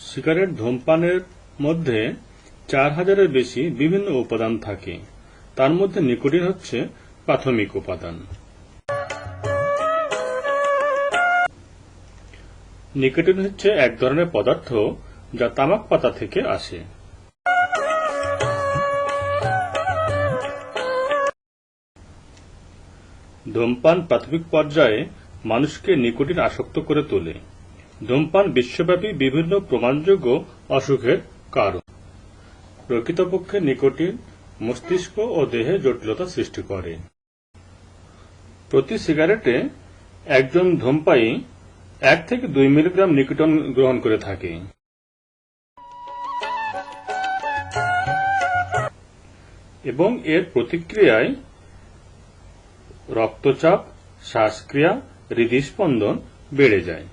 Cigarette ধূমপানের মধ্যে চার হাজারের বেশি বিভিন্ন উপাদান থাকে। তার মধ্যে নিকোটিন হচ্ছে প্রাথমিক উপাদান। নিকোটিন হচ্ছে এক ধরনের পদার্থ যা তামাক পাতা থেকে আসে। ধূমপান প্রাথমিক পর্যায়ে মানুষকে নিকোটিন আসক্ত করে তোলে। ধূমপান বিশ্বব্যাপী বিভিন্ন প্রমাণযোগ্য অসুখের কারণ। প্রকৃতপক্ষে নিকোটিন মস্তিষ্ক ও দেহে জটিলতা সৃষ্টি করে। প্রতি সিগারেটে একজন ধূমপায়ী এক থেকে দুই মিলিগ্রাম নিকোটিন গ্রহণ করে থাকে। এবং এর প্রতিক্রিয়ায় রক্তচাপ, শ্বাসক্রিয়া, হৃদস্পন্দন বেড়ে যায়।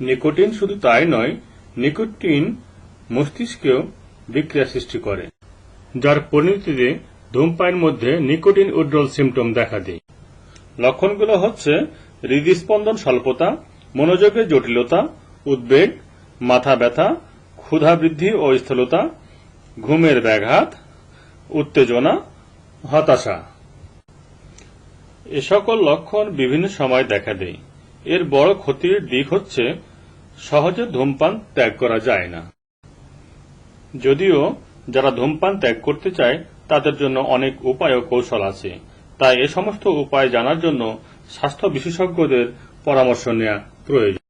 নিকোটিন শুধু তাই নয়, নিকোটিন মস্তিষ্কেও বিক্রিয়া সৃষ্টি করে, যার পরিণতিতে ধূমপানের মধ্যে নিকোটিন উড্রল সিমটম দেখা দেয়। লক্ষণগুলো হচ্ছে হৃদস্পন্দন স্বল্পতা মনোযোগের জটিলতা, উদ্বেগ, মাথা ব্যথা, ক্ষুধা বৃদ্ধি ও স্থূলতা, ঘুমের ব্যাঘাত, উত্তেজনা, হতাশা। এ সকল লক্ষণ বিভিন্ন সময় দেখা দেয় এর বড় ক্ষতির দিক হচ্ছে, সহজে ধূমপান ত্যাগ করা যায় না। যদিও, যারা ধূমপান ত্যাগ করতে চায়, তাদের জন্য অনেক উপায় ও কৌশল আছে। তাই এ সমস্ত উপায় জানার জন্য স্বাস্থ্য বিশেষজ্ঞদের পরামর্শ নেওয়া প্রয়োজন।